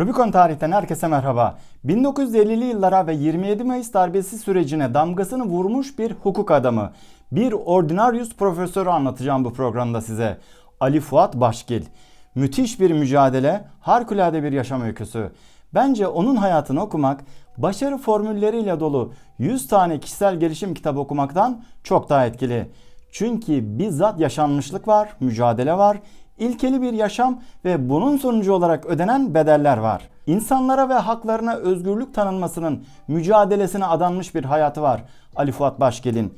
Rubicon tarihten herkese merhaba. 1950'li yıllara ve 27 Mayıs darbesi sürecine damgasını vurmuş bir hukuk adamı, bir ordinarius profesörü anlatacağım bu programda size. Ali Fuat Başgil. Müthiş bir mücadele, harikulade bir yaşam öyküsü. Bence onun hayatını okumak, başarı formülleriyle dolu 100 tane kişisel gelişim kitabı okumaktan çok daha etkili. Çünkü bizzat yaşanmışlık var, mücadele var, ilkeli bir yaşam ve bunun sonucu olarak ödenen bedeller var. İnsanlara ve haklarına özgürlük tanınmasının mücadelesine adanmış bir hayatı var Ali Fuat Başgel'in.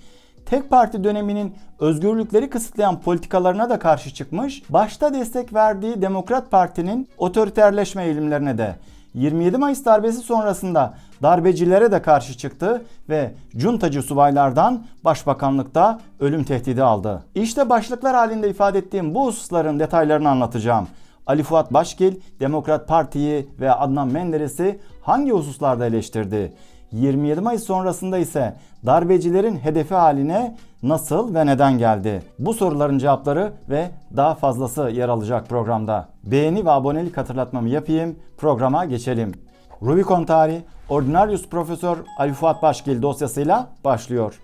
Tek parti döneminin özgürlükleri kısıtlayan politikalarına da karşı çıkmış, başta destek verdiği Demokrat Parti'nin otoriterleşme eğilimlerine de 27 Mayıs darbesi sonrasında darbecilere de karşı çıktı ve cuntacı subaylardan başbakanlıkta ölüm tehdidi aldı. İşte başlıklar halinde ifade ettiğim bu hususların detaylarını anlatacağım. Ali Fuat Başgil, Demokrat Parti'yi ve Adnan Menderes'i hangi hususlarda eleştirdi? 27 Mayıs sonrasında ise darbecilerin hedefi haline nasıl ve neden geldi? Bu soruların cevapları ve daha fazlası yer alacak programda. Beğeni ve abonelik hatırlatmamı yapayım, programa geçelim. Rubicon Tarih, Ordinarius Profesör Ali Fuat Başgil dosyasıyla başlıyor.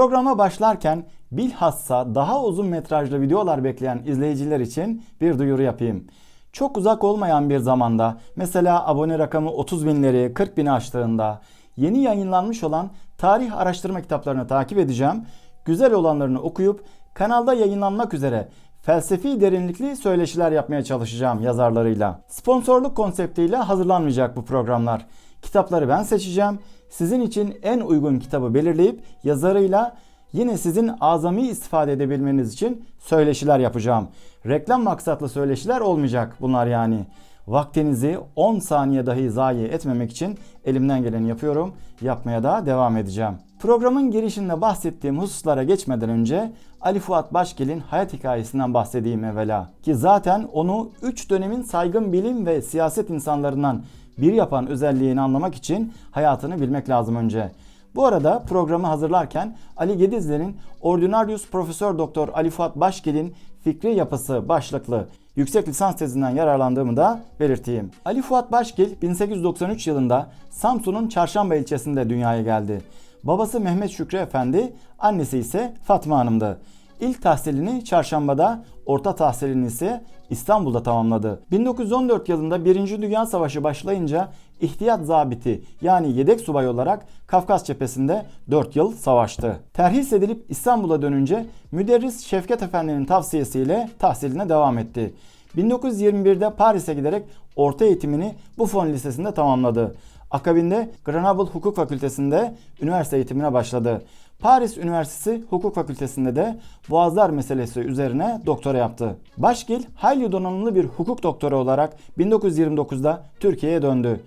Programa başlarken bilhassa daha uzun metrajlı videolar bekleyen izleyiciler için bir duyuru yapayım. Çok uzak olmayan bir zamanda mesela abone rakamı 30 binleri 40 bini aştığında yeni yayınlanmış olan tarih araştırma kitaplarını takip edeceğim. Güzel olanlarını okuyup kanalda yayınlanmak üzere felsefi derinlikli söyleşiler yapmaya çalışacağım yazarlarıyla. Sponsorluk konseptiyle hazırlanmayacak bu programlar. Kitapları ben seçeceğim. Sizin için en uygun kitabı belirleyip yazarıyla yine sizin azami istifade edebilmeniz için söyleşiler yapacağım. Reklam maksatlı söyleşiler olmayacak bunlar yani. Vaktinizi 10 saniye dahi zayi etmemek için elimden geleni yapıyorum. Yapmaya da devam edeceğim. Programın girişinde bahsettiğim hususlara geçmeden önce Ali Fuat Başgel'in hayat hikayesinden bahsedeyim evvela. Ki zaten onu 3 dönemin saygın bilim ve siyaset insanlarından bir yapan özelliğini anlamak için hayatını bilmek lazım önce. Bu arada programı hazırlarken Ali Gedizler'in Ordinarius Profesör Doktor Ali Fuat Başgel'in fikri yapısı başlıklı yüksek lisans tezinden yararlandığımı da belirteyim. Ali Fuat Başgil 1893 yılında Samsun'un Çarşamba ilçesinde dünyaya geldi. Babası Mehmet Şükrü Efendi, annesi ise Fatma Hanım'dı. İlk tahsilini Çarşamba'da, orta tahsilini ise İstanbul'da tamamladı. 1914 yılında 1. Dünya Savaşı başlayınca ihtiyat zabiti yani yedek subay olarak Kafkas cephesinde 4 yıl savaştı. Terhis edilip İstanbul'a dönünce müderris Şevket Efendi'nin tavsiyesiyle tahsiline devam etti. 1921'de Paris'e giderek orta eğitimini Buffon Lisesi'nde tamamladı. Akabinde Grenoble Hukuk Fakültesi'nde üniversite eğitimine başladı. Paris Üniversitesi Hukuk Fakültesi'nde de boğazlar meselesi üzerine doktora yaptı. Başgil hayli donanımlı bir hukuk doktoru olarak 1929'da Türkiye'ye döndü.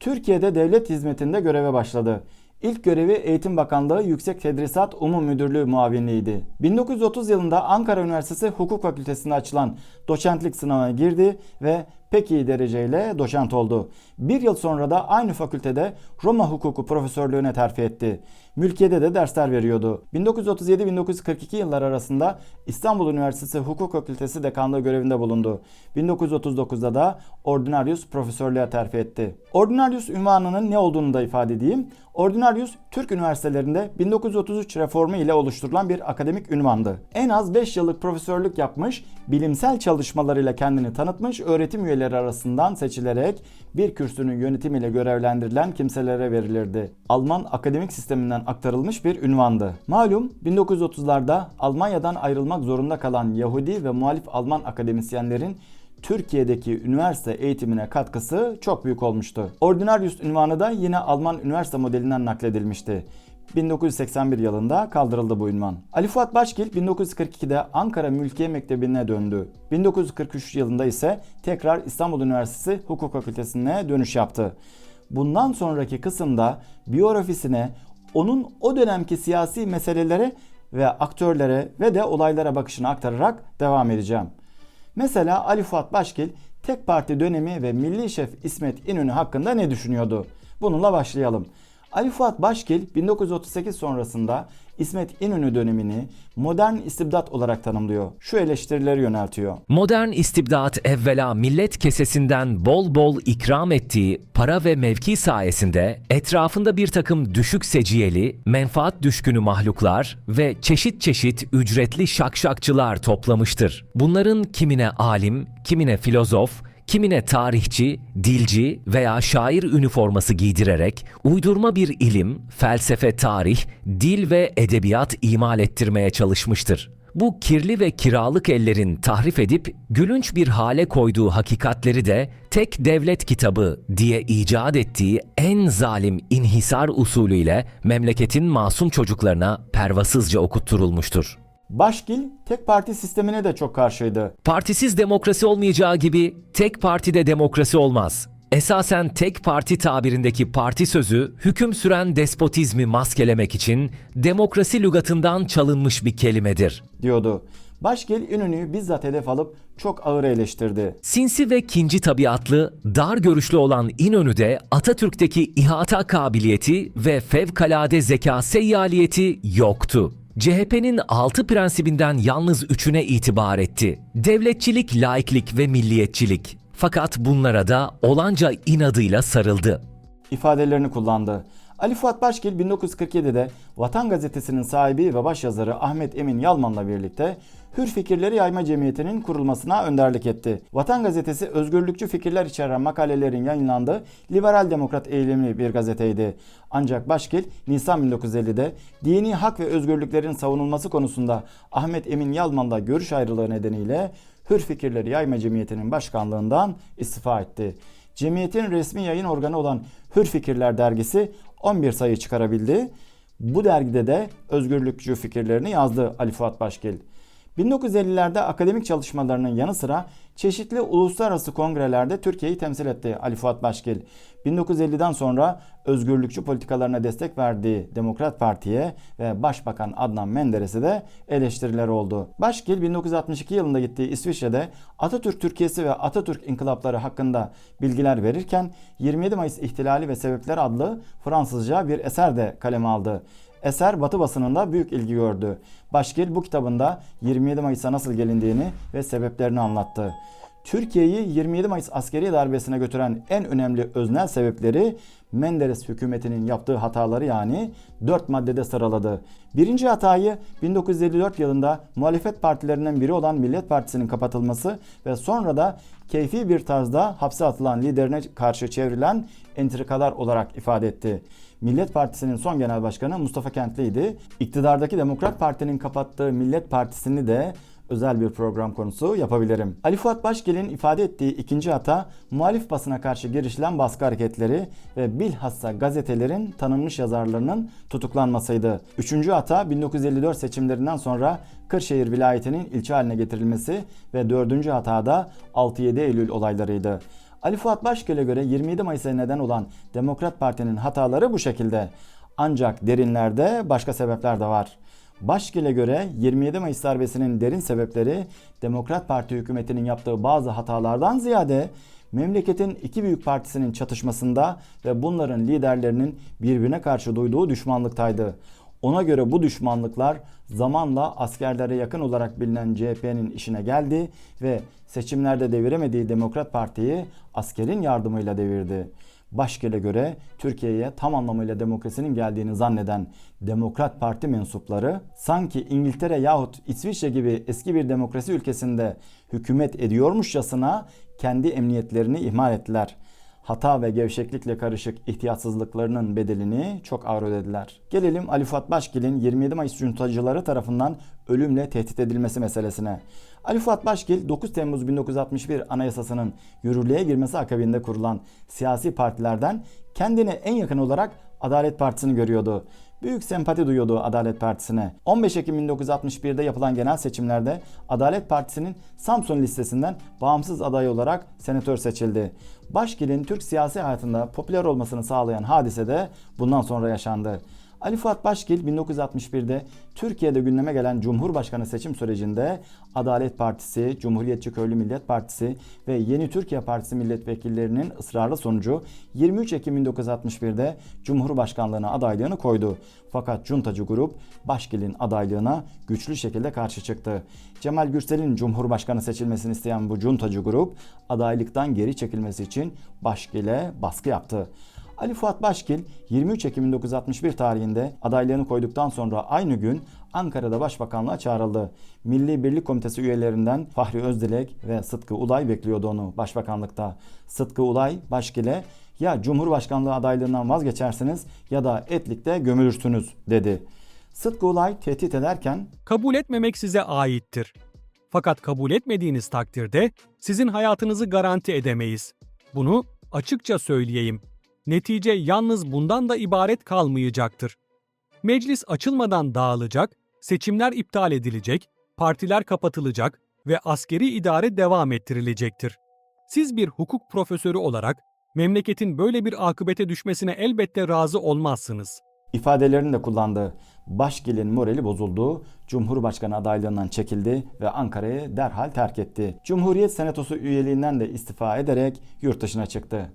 Türkiye'de devlet hizmetinde göreve başladı. İlk görevi Eğitim Bakanlığı Yüksek Tedrisat Umum Müdürlüğü muavinliğiydi. 1930 yılında Ankara Üniversitesi Hukuk Fakültesi'nde açılan doçentlik sınavına girdi ve pek iyi dereceyle doçent oldu. Bir yıl sonra da aynı fakültede Roma hukuku profesörlüğüne terfi etti. Mülkiyede de dersler veriyordu. 1937-1942 yıllar arasında İstanbul Üniversitesi Hukuk Fakültesi dekanlığı görevinde bulundu. 1939'da da Ordinarius profesörlüğe terfi etti. Ordinarius ünvanının ne olduğunu da ifade edeyim. Ordinarius Türk üniversitelerinde 1933 reformu ile oluşturulan bir akademik ünvandı. En az 5 yıllık profesörlük yapmış, bilimsel çalışmalarıyla kendini tanıtmış öğretim üyeleri arasından seçilerek bir kürsünün yönetimiyle görevlendirilen kimselere verilirdi. Alman akademik sisteminden aktarılmış bir ünvandı. Malum 1930'larda Almanya'dan ayrılmak zorunda kalan Yahudi ve muhalif Alman akademisyenlerin Türkiye'deki üniversite eğitimine katkısı çok büyük olmuştu. Ordinarius ünvanı da yine Alman üniversite modelinden nakledilmişti. 1981 yılında kaldırıldı bu ünvan. Ali Fuat Başgil 1942'de Ankara Mülkiye Mektebi'ne döndü. 1943 yılında ise tekrar İstanbul Üniversitesi Hukuk Fakültesi'ne dönüş yaptı. Bundan sonraki kısımda biyografisine onun o dönemki siyasi meselelere ve aktörlere ve de olaylara bakışını aktararak devam edeceğim. Mesela Ali Fuat Başkil tek parti dönemi ve milli şef İsmet İnönü hakkında ne düşünüyordu? Bununla başlayalım. Ali Fuat Başkil 1938 sonrasında İsmet İnönü dönemini modern istibdat olarak tanımlıyor. Şu eleştirileri yöneltiyor. Modern istibdat evvela millet kesesinden bol bol ikram ettiği para ve mevki sayesinde etrafında bir takım düşük seciyeli, menfaat düşkünü mahluklar ve çeşit çeşit ücretli şakşakçılar toplamıştır. Bunların kimine alim, kimine filozof, kimine tarihçi, dilci veya şair üniforması giydirerek uydurma bir ilim, felsefe, tarih, dil ve edebiyat imal ettirmeye çalışmıştır. Bu kirli ve kiralık ellerin tahrif edip gülünç bir hale koyduğu hakikatleri de tek devlet kitabı diye icat ettiği en zalim inhisar usulüyle memleketin masum çocuklarına pervasızca okutturulmuştur. Başkil tek parti sistemine de çok karşıydı. Partisiz demokrasi olmayacağı gibi tek partide demokrasi olmaz. Esasen tek parti tabirindeki parti sözü hüküm süren despotizmi maskelemek için demokrasi lügatından çalınmış bir kelimedir. diyordu. Başkil İnönü'yü bizzat hedef alıp çok ağır eleştirdi. Sinsi ve kinci tabiatlı, dar görüşlü olan İnönü'de Atatürk'teki ihata kabiliyeti ve fevkalade zeka seyyaliyeti yoktu. CHP'nin altı prensibinden yalnız üçüne itibar etti. Devletçilik, laiklik ve milliyetçilik. Fakat bunlara da olanca inadıyla sarıldı. ifadelerini kullandı. Ali Fuat Başkil 1947'de Vatan Gazetesi'nin sahibi ve başyazarı Ahmet Emin Yalman'la birlikte Hür Fikirleri Yayma Cemiyeti'nin kurulmasına önderlik etti. Vatan Gazetesi özgürlükçü fikirler içeren makalelerin yayınlandığı liberal demokrat eğilimli bir gazeteydi. Ancak Başkil Nisan 1950'de dini hak ve özgürlüklerin savunulması konusunda Ahmet Emin Yalman'la görüş ayrılığı nedeniyle Hür Fikirleri Yayma Cemiyeti'nin başkanlığından istifa etti. Cemiyetin resmi yayın organı olan Hür Fikirler dergisi 11 sayı çıkarabildi. Bu dergide de özgürlükçü fikirlerini yazdı Ali Fuat Başkil. 1950'lerde akademik çalışmalarının yanı sıra çeşitli uluslararası kongrelerde Türkiye'yi temsil etti Ali Fuat Başkil. 1950'den sonra özgürlükçü politikalarına destek verdiği Demokrat Parti'ye ve Başbakan Adnan Menderes'e de eleştiriler oldu. Başkil 1962 yılında gittiği İsviçre'de Atatürk Türkiye'si ve Atatürk inkılapları hakkında bilgiler verirken 27 Mayıs İhtilali ve Sebepler adlı Fransızca bir eser de kaleme aldı. Eser Batı basınında büyük ilgi gördü. Başkil bu kitabında 27 Mayıs'a nasıl gelindiğini ve sebeplerini anlattı. Türkiye'yi 27 Mayıs askeri darbesine götüren en önemli öznel sebepleri Menderes hükümetinin yaptığı hataları yani 4 maddede sıraladı. Birinci hatayı 1954 yılında muhalefet partilerinden biri olan Millet Partisi'nin kapatılması ve sonra da keyfi bir tarzda hapse atılan liderine karşı çevrilen entrikalar olarak ifade etti. Millet Partisi'nin son genel başkanı Mustafa Kentli'ydi. İktidardaki Demokrat Parti'nin kapattığı Millet Partisi'ni de özel bir program konusu yapabilirim. Ali Fuat Başgel'in ifade ettiği ikinci hata muhalif basına karşı girişilen baskı hareketleri ve bilhassa gazetelerin tanınmış yazarlarının tutuklanmasıydı. Üçüncü hata 1954 seçimlerinden sonra Kırşehir vilayetinin ilçe haline getirilmesi ve dördüncü hata da 6-7 Eylül olaylarıydı. Ali Fuat Başgel'e göre 27 Mayıs'a neden olan Demokrat Parti'nin hataları bu şekilde. Ancak derinlerde başka sebepler de var. Başkel'e göre 27 Mayıs darbesinin derin sebepleri Demokrat Parti hükümetinin yaptığı bazı hatalardan ziyade memleketin iki büyük partisinin çatışmasında ve bunların liderlerinin birbirine karşı duyduğu düşmanlıktaydı. Ona göre bu düşmanlıklar zamanla askerlere yakın olarak bilinen CHP'nin işine geldi ve seçimlerde deviremediği Demokrat Parti'yi askerin yardımıyla devirdi. Başkel'e göre Türkiye'ye tam anlamıyla demokrasinin geldiğini zanneden Demokrat Parti mensupları sanki İngiltere yahut İsviçre gibi eski bir demokrasi ülkesinde hükümet ediyormuşçasına kendi emniyetlerini ihmal ettiler hata ve gevşeklikle karışık ihtiyatsızlıklarının bedelini çok ağır ödediler. Gelelim Ali Fuat Başgil'in 27 Mayıs cuntacıları tarafından ölümle tehdit edilmesi meselesine. Ali Fuat Başgil 9 Temmuz 1961 Anayasası'nın yürürlüğe girmesi akabinde kurulan siyasi partilerden kendine en yakın olarak Adalet Partisi'ni görüyordu. Büyük sempati duyuyordu Adalet Partisi'ne. 15 Ekim 1961'de yapılan genel seçimlerde Adalet Partisi'nin Samsun listesinden bağımsız aday olarak senatör seçildi. Başgil'in Türk siyasi hayatında popüler olmasını sağlayan hadise de bundan sonra yaşandı. Ali Fuat Başkil 1961'de Türkiye'de gündeme gelen Cumhurbaşkanı seçim sürecinde Adalet Partisi, Cumhuriyetçi Köylü Millet Partisi ve Yeni Türkiye Partisi milletvekillerinin ısrarı sonucu 23 Ekim 1961'de Cumhurbaşkanlığına adaylığını koydu. Fakat Cuntacı grup Başkil'in adaylığına güçlü şekilde karşı çıktı. Cemal Gürsel'in Cumhurbaşkanı seçilmesini isteyen bu Cuntacı grup adaylıktan geri çekilmesi için Başkil'e baskı yaptı. Ali Fuat Başkil 23 Ekim 1961 tarihinde adaylığını koyduktan sonra aynı gün Ankara'da başbakanlığa çağrıldı. Milli Birlik Komitesi üyelerinden Fahri Özdilek ve Sıtkı Ulay bekliyordu onu başbakanlıkta. Sıtkı Ulay Başkil'e ya Cumhurbaşkanlığı adaylığından vazgeçersiniz ya da Etlik'te gömülürsünüz dedi. Sıtkı Ulay tehdit ederken Kabul etmemek size aittir. Fakat kabul etmediğiniz takdirde sizin hayatınızı garanti edemeyiz. Bunu açıkça söyleyeyim. Netice yalnız bundan da ibaret kalmayacaktır. Meclis açılmadan dağılacak, seçimler iptal edilecek, partiler kapatılacak ve askeri idare devam ettirilecektir. Siz bir hukuk profesörü olarak memleketin böyle bir akıbete düşmesine elbette razı olmazsınız. ifadelerini de kullandı. Başkil'in morali bozuldu, Cumhurbaşkanı adaylığından çekildi ve Ankara'yı derhal terk etti. Cumhuriyet Senatosu üyeliğinden de istifa ederek yurt dışına çıktı.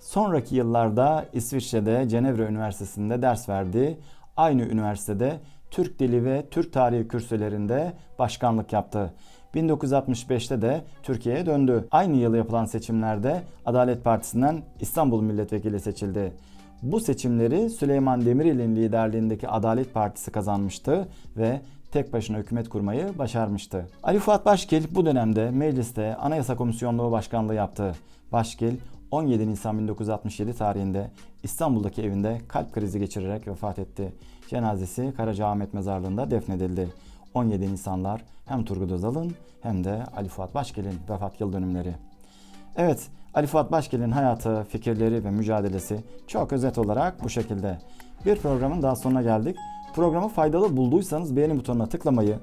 Sonraki yıllarda İsviçre'de Cenevre Üniversitesi'nde ders verdi. Aynı üniversitede Türk Dili ve Türk Tarihi kürsülerinde başkanlık yaptı. 1965'te de Türkiye'ye döndü. Aynı yıl yapılan seçimlerde Adalet Partisi'nden İstanbul Milletvekili seçildi. Bu seçimleri Süleyman Demirel'in liderliğindeki Adalet Partisi kazanmıştı ve tek başına hükümet kurmayı başarmıştı. Ali Fuat Başkil bu dönemde mecliste Anayasa Komisyonluğu Başkanlığı yaptı. Başkil 17 Nisan 1967 tarihinde İstanbul'daki evinde kalp krizi geçirerek vefat etti. Cenazesi Karacaahmet Mezarlığı'nda defnedildi. 17 Nisanlar hem Turgut Özal'ın hem de Ali Fuat Başkil'in vefat yıl dönümleri. Evet, Ali Fuat Başkil'in hayatı, fikirleri ve mücadelesi çok özet olarak bu şekilde. Bir programın daha sonuna geldik. Programı faydalı bulduysanız beğeni butonuna tıklamayı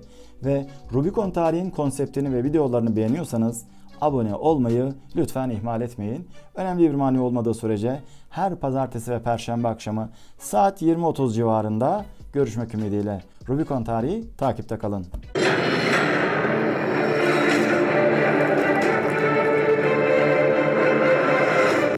ve Rubicon tarihin konseptini ve videolarını beğeniyorsanız abone olmayı lütfen ihmal etmeyin. Önemli bir mani olmadığı sürece her pazartesi ve perşembe akşamı saat 20.30 civarında görüşmek ümidiyle. Rubicon tarihi takipte kalın.